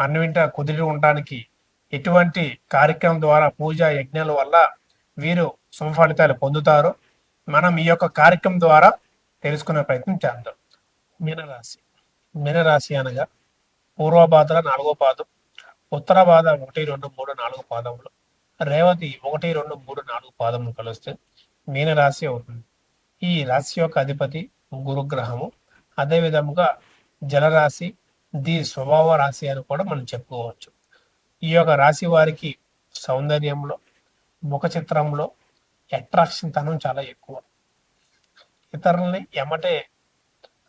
అన్నవింట కుదిరి ఉండడానికి ఎటువంటి కార్యక్రమం ద్వారా పూజ యజ్ఞాల వల్ల వీరు శుభ ఫలితాలు పొందుతారో మనం ఈ యొక్క కార్యక్రమం ద్వారా తెలుసుకునే ప్రయత్నం చేద్దాం. మీనరాశి. మీనరాశి అనగా పూర్వబాధల నాలుగో పాదం ఉత్తర బాధ ఒకటి రెండు మూడు నాలుగు పాదములు రేవతి ఒకటి రెండు మూడు నాలుగు పాదములు కలిస్తే మీనరాశి అవుతుంది. ఈ రాశి యొక్క అధిపతి గురుగ్రహము. అదేవిధముగా జలరాశి ది స్వభావ రాశి అని కూడా మనం చెప్పుకోవచ్చు. ఈ యొక్క రాశి వారికి సౌందర్యంలో ముఖ చిత్రంలో అట్రాక్షన్ తనం చాలా ఎక్కువ. ఇతరులని ఎమటే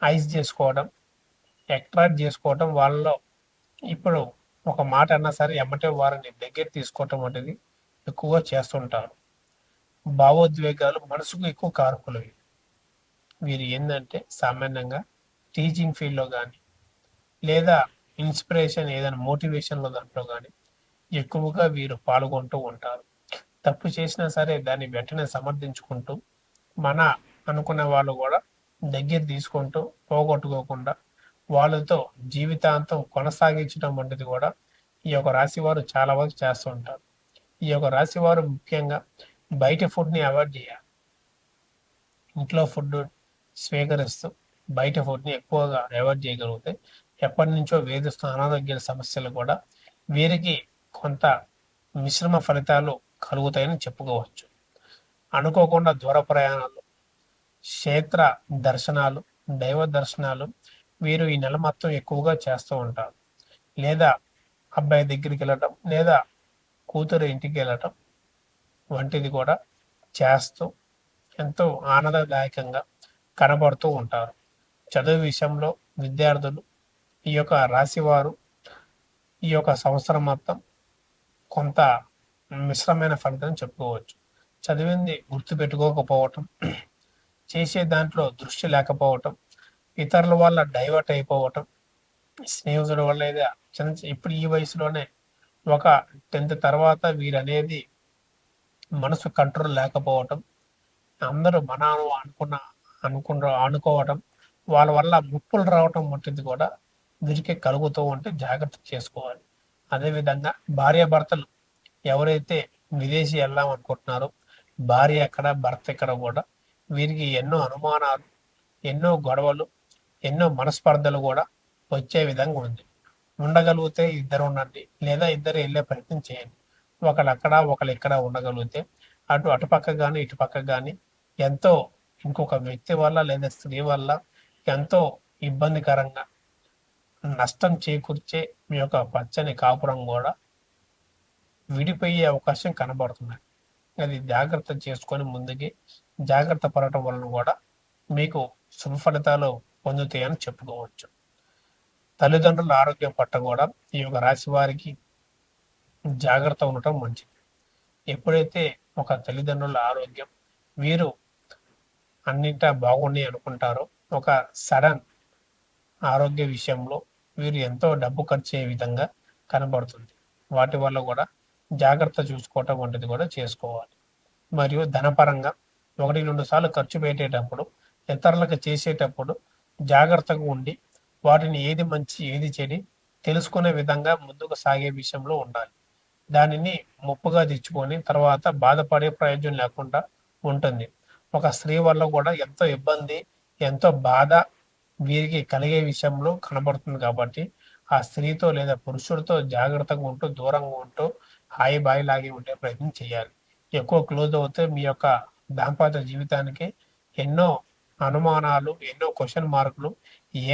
ఐస్ చేసుకోవడం అట్రాక్ట్ చేసుకోవడం వాళ్ళలో ఇప్పుడు ఒక మాట అన్నా సరే ఎమ్మటే వారిని దగ్గర తీసుకోవటం అనేది ఎక్కువగా చేస్తుంటారు. భావోద్వేగాలు మనసుకు ఎక్కువ కారకులవి. వీరు ఏంటంటే సామాన్యంగా టీచింగ్ ఫీల్డ్లో కానీ లేదా ఇన్స్పిరేషన్ ఏదైనా మోటివేషన్లో దాంట్లో కానీ ఎక్కువగా వీరు పాల్గొంటూ ఉంటారు. తప్పు చేసినా సరే దాన్ని వెంటనే సమర్థించుకుంటూ మన అనుకునే వాళ్ళు కూడా దగ్గర తీసుకుంటూ పోగొట్టుకోకుండా వాళ్ళతో జీవితాంతం కొనసాగించడం వంటిది కూడా ఈ యొక్క రాశి వారు చాలా వరకు చేస్తూ ఉంటారు. ఈ యొక్క రాశి వారు ముఖ్యంగా బయట ఫుడ్ని అవాయిడ్ చేయాలి. ఇంట్లో ఫుడ్ స్వీకరిస్తూ బయట ఫుడ్ని ఎక్కువగా అవాయిడ్ చేయగలిగితే ఎప్పటి నుంచో వేధిస్తున్న అనారోగ్య సమస్యలు కూడా వీరికి కొంత మిశ్రమ ఫలితాలు కలుగుతాయని చెప్పుకోవచ్చు. అనుకోకుండా దూర ప్రయాణాలు క్షేత్ర దర్శనాలు దైవ దర్శనాలు వీరు ఈ నెల మొత్తం ఎక్కువగా చేస్తూ ఉంటారు. లేదా అబ్బాయి దగ్గరికి వెళ్ళటం లేదా కూతురు ఇంటికి వెళ్ళటం వంటిది కూడా చేస్తూ ఎంతో ఆనందదాయకంగా కనబడుతూ ఉంటారు. చదువు విషయంలో విద్యార్థులు ఈ యొక్క రాశివారు ఈ యొక్క సంవత్సరం మొత్తం కొంత మిశ్రమైన ఫలితం చెప్పుకోవచ్చు. చదివింది గుర్తు పెట్టుకోకపోవటం చేసే దాంట్లో దృష్టి లేకపోవటం ఇతరుల వల్ల డైవర్ట్ అయిపోవటం స్నేహితుల వల్ల ఏదో చిన్న ఇప్పుడు ఈ వయసులోనే ఒక టెన్త్ తర్వాత వీరనేది మనసు కంట్రోల్ లేకపోవటం అందరూ మన అనుకున్న అనుకున్న అనుకోవటం వాళ్ళ వల్ల ముప్పులు రావటం వంటిది కూడా వీరికి కలుగుతూ ఉంటే జాగ్రత్త చేసుకోవాలి. అదేవిధంగా భార్యాభర్తలు ఎవరైతే విదేశీ వెళ్దాం అనుకుంటున్నారో భార్య ఎక్కడ భర్త ఎక్కడ కూడా వీరికి ఎన్నో అనుమానాలు ఎన్నో గొడవలు ఎన్నో మనస్పర్ధలు కూడా వచ్చే విధంగా ఉంది. ఉండగలిగితే ఇద్దరు ఉండండి లేదా ఇద్దరు వెళ్ళే ప్రయత్నం చేయండి. ఒకళ్ళు అక్కడ ఒకళ్ళు ఇక్కడ ఉండగలిగితే అటు అటుపక్క కానీ ఇటుపక్క కానీ ఎంతో ఇంకొక వ్యక్తి వల్ల లేదా స్త్రీ వల్ల ఎంతో ఇబ్బందికరంగా నష్టం చేకూర్చే మీ యొక్క పచ్చని కాపురం కూడా విడిపోయే అవకాశం కనబడుతున్నాయి. అది జాగ్రత్త చేసుకొని ముందుకి జాగ్రత్త పడటం వలన కూడా మీకు శుభ ఫలితాలు పొందుతాయని చెప్పుకోవచ్చు. తల్లిదండ్రుల ఆరోగ్యం పట్ల కూడా ఈ యొక్క రాశి వారికి జాగ్రత్త ఉండటం మంచిది. ఎప్పుడైతే ఒక తల్లిదండ్రుల ఆరోగ్యం వీరు అన్నింటా బాగుండి అనుకుంటారో ఒక సడన్ ఆరోగ్య విషయంలో వీరు ఎంతో డబ్బు ఖర్చు అయ్యే విధంగా కనబడుతుంది. వాటి వల్ల కూడా జాగ్రత్త చూసుకోవటం వంటిది కూడా చేసుకోవాలి. మరియు ధనపరంగా ఒకటి రెండు సార్లు ఖర్చు పెట్టేటప్పుడు ఇతరులకు చేసేటప్పుడు జాగ్రత్తగా ఉండి వాటిని ఏది మంచి ఏది చెడి తెలుసుకునే విధంగా ముందుకు సాగే విషయంలో ఉండాలి. దానిని ముప్పుగా తెచ్చుకొని తర్వాత బాధపడే ప్రయోజనం లేకుండా ఉంటుంది. ఒక స్త్రీ వల్ల కూడా ఎంతో ఇబ్బంది ఎంతో బాధ వీరికి కలిగే విషయంలో కనబడుతుంది కాబట్టి ఆ స్త్రీతో లేదా పురుషుడితో జాగ్రత్తగా ఉంటూ దూరంగా ఉంటూ హాయి బాయి లాగి ఉండే ప్రయత్నం చేయాలి. ఎక్కువ క్లోజ్ అవుతే మీ యొక్క దాంపత్య జీవితానికి ఎన్నో అనుమానాలు ఎన్నో క్వశ్చన్ మార్కులు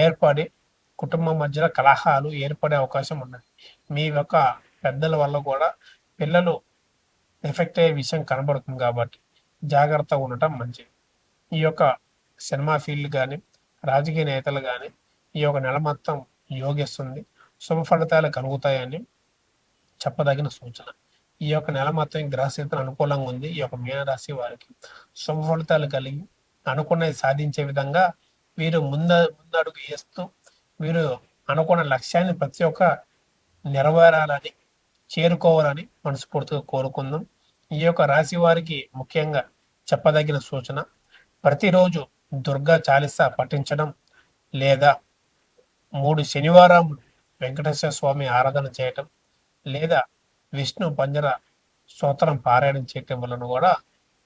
ఏర్పడి కుటుంబం మధ్యలో కలహాలు ఏర్పడే అవకాశం ఉన్నది. మీ యొక్క పెద్దల వల్ల కూడా పిల్లలు ఎఫెక్ట్ అయ్యే విషయం కనబడుతుంది కాబట్టి జాగ్రత్తగా ఉండటం మంచిది. ఈ యొక్క సినిమా ఫీల్డ్ కానీ రాజకీయ నేతలు కానీ ఈ యొక్క నెల మొత్తం యోగిస్తుంది. శుభ ఫలితాలు కలుగుతాయని చెప్పదగిన సూచన. ఈ యొక్క నెల మొత్తం గ్రహస్థితులు అనుకూలంగా ఉంది. ఈ యొక్క మీనరాశి వారికి శుభ ఫలితాలు కలిగి అనుకున్నది సాధించే విధంగా వీరు ముంద ముందడుగు వేస్తూ వీరు అనుకున్న లక్ష్యాన్ని ప్రతి ఒక్క నెరవేరాలని చేరుకోవాలని మనస్ఫూర్తిగా కోరుకుందాం. ఈ యొక్క రాశి వారికి ముఖ్యంగా చెప్పదగిన సూచన ప్రతిరోజు దుర్గా చాలీసా పఠించడం లేదా మూడు శనివారం వెంకటేశ్వర స్వామి ఆరాధన చేయటం లేదా విష్ణు పంజర స్తోత్రం పారాయణం చేయటం వలన కూడా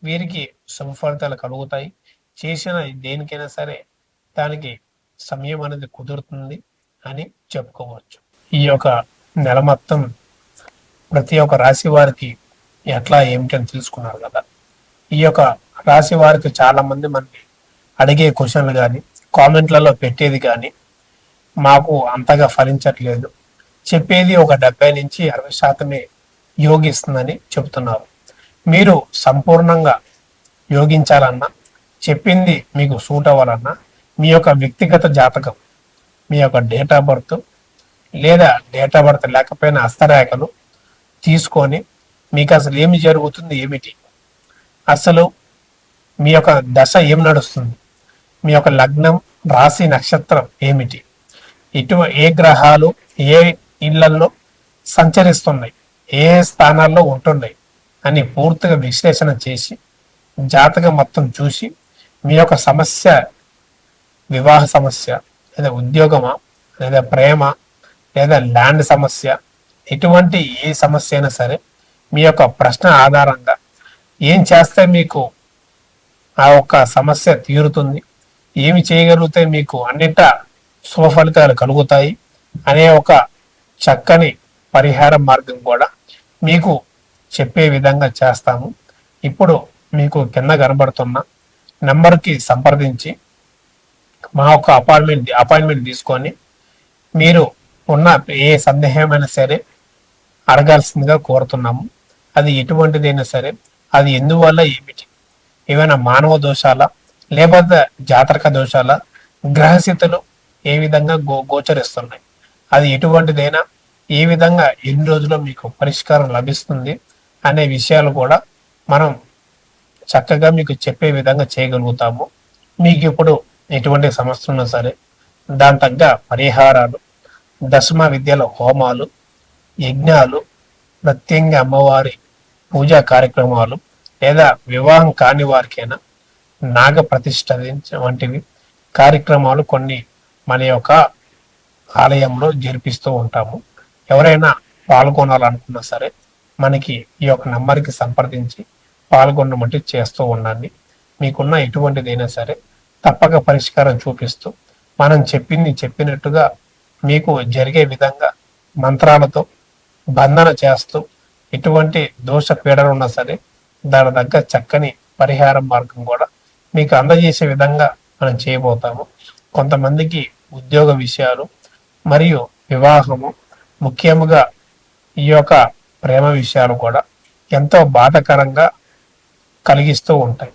వీరికి శుభ ఫలితాలు కలుగుతాయి. చేసిన దేనికైనా సరే దానికి సమయం అనేది కుదురుతుంది అని చెప్పుకోవచ్చు. ఈ యొక్క నెల మొత్తం ప్రతి ఒక్క రాశి వారికి ఎట్లా ఏమిటని తెలుసుకున్నారు కదా. ఈ యొక్క రాశి వారికి చాలా మంది మనకి అడిగే క్వశ్చన్లు కానీ కామెంట్లలో పెట్టేది కానీ మాకు అంతగా ఫలించట్లేదు. చెప్పేది ఒక డెబ్బై నుంచి అరవై శాతమే యోగిస్తుందని చెబుతున్నారు మీరు సంపూర్ణంగా యోగించాలన్నా చెప్పింది మీకు సూట్ అవ్వాలన్నా మీ యొక్క వ్యక్తిగత జాతకం మీ యొక్క డేట్ ఆఫ్ బర్త్ లేదా డేట్ ఆఫ్ బర్త్ లేకపోయినా హస్తరేఖలు తీసుకొని మీకు అసలు ఏమి జరుగుతుంది ఏమిటి? అసలు మీ యొక్క దశ ఏం నడుస్తుంది? మీ యొక్క లగ్నం రాశి నక్షత్రం ఏమిటి? ఇటు ఏ గ్రహాలు ఏ ఇళ్ళలో సంచరిస్తున్నాయి? ఏ స్థానాల్లో ఉంటున్నాయి? అని పూర్తిగా విశ్లేషణ చేసి జాతకం మొత్తం చూసి మీ యొక్క సమస్య వివాహ సమస్య లేదా ఉద్యోగమా లేదా ప్రేమ లేదా ల్యాండ్ సమస్య ఎటువంటి ఏ సమస్య అయినా సరే మీ యొక్క ప్రశ్న ఆధారంగా ఏం చేస్తే మీకు ఆ ఒక్క సమస్య తీరుతుంది? ఏమి చేయగలిగితే మీకు అన్నిట శుభ ఫలితాలు కలుగుతాయి అనే ఒక చక్కని పరిహార మార్గం కూడా మీకు చెప్పే విధంగా చేస్తాము. ఇప్పుడు మీకు కింద కనబడుతున్న నెంబర్కి సంప్రదించి మా యొక్క అపాయింట్మెంట్ అపాయింట్మెంట్ తీసుకొని మీరు ఉన్న ఏ సందేహమైనా సరే అడగాల్సిందిగా కోరుతున్నాము. అది ఎటువంటిదైనా సరే అది ఎందువల్ల ఏమిటి? ఏమైనా మానవ దోషాల? లేకపోతే జాతరక దోషాల గ్రహస్థితులు ఏ విధంగా గో గోచరిస్తున్నాయి? అది ఎటువంటిదైనా ఏ విధంగా ఎన్ని రోజుల్లో మీకు పరిష్కారం లభిస్తుంది అనే విషయాలు కూడా మనం చక్కగా మీకు చెప్పే విధంగా చేయగలుగుతాము. మీకు ఇప్పుడు ఎటువంటి సమస్య ఉన్నా సరే దాని తగ్గ పరిహారాలు దశమ విద్యల హోమాలు యజ్ఞాలు ప్రత్యేకంగా అమ్మవారి పూజా కార్యక్రమాలు లేదా వివాహం కాని వారికైనా నాగ ప్రతిష్ట వంటివి కార్యక్రమాలు కొన్ని మన యొక్క ఆలయంలో జరిపిస్తూ ఉంటాము. ఎవరైనా పాల్గొనాలనుకున్నా సరే మనకి ఈ యొక్క నంబర్కి సంప్రదించి పాల్గొనమంటే చేస్తూ ఉండండి. మీకున్న ఎటువంటిదైనా సరే తప్పక పరిష్కారం చూపిస్తూ మనం చెప్పింది చెప్పినట్టుగా మీకు జరిగే విధంగా మంత్రాలతో బంధన చేస్తూ ఎటువంటి దోష పీడలు ఉన్నా సరే దాని తగ్గ చక్కని పరిహారం మార్గం కూడా మీకు అందజేసే విధంగా మనం చేయబోతాము. కొంతమందికి ఉద్యోగ విషయాలు మరియు వివాహము ముఖ్యముగా ఈ యొక్క ప్రేమ విషయాలు కూడా ఎంతో బాధకరంగా కలిగిస్తూ ఉంటాయి.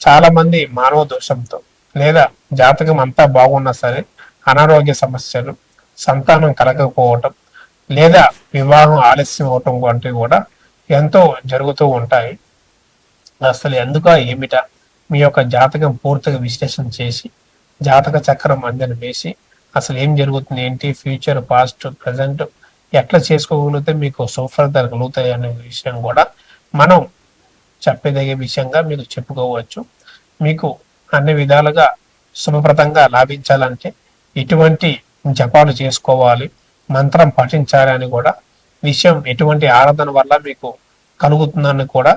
చాలామంది మానవ దోషంతో లేదా జాతకం అంతా బాగున్నా సరే అనారోగ్య సమస్యలు సంతానం కలగకపోవటం లేదా వివాహం ఆలస్యం అవటం వంటివి కూడా ఎంతో జరుగుతూ ఉంటాయి. అసలు ఎందుక ఏమిటా? మీ యొక్క జాతకం పూర్తిగా విశ్లేషణ చేసి జాతక చక్రం అంజని వేసి అసలు ఏం జరుగుతుంది ఏంటి ఫ్యూచర్ పాస్ట్ ప్రజెంట్ ఎట్లా చేసుకోగలిగితే మీకు సుఫలితాలు కలుగుతాయి అనే విషయం కూడా మనం చెప్పదగే విషయంగా మీకు చెప్పుకోవచ్చు. మీకు అన్ని విధాలుగా శుభప్రదంగా లాభించాలంటే ఎటువంటి జపాలు చేసుకోవాలి మంత్రం పఠించాలి అని కూడా విషయం ఎటువంటి ఆరాధన వల్ల మీకు కలుగుతుందని కూడా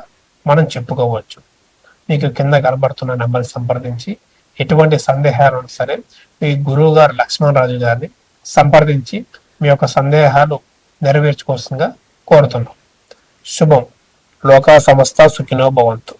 మనం చెప్పుకోవచ్చు. మీకు కింద కనబడుతున్న నెంబర్ సంప్రదించి ఎటువంటి సందేహాలు సరే మీ గురువు గారు లక్ష్మణరాజు గారిని సంప్రదించి మీ యొక్క సందేహాలు నెరవేర్చుకోవాల్సిందిగా కోరుతున్నాం. శుభం. లోకా సంస్థ సుఖినో భవంతు.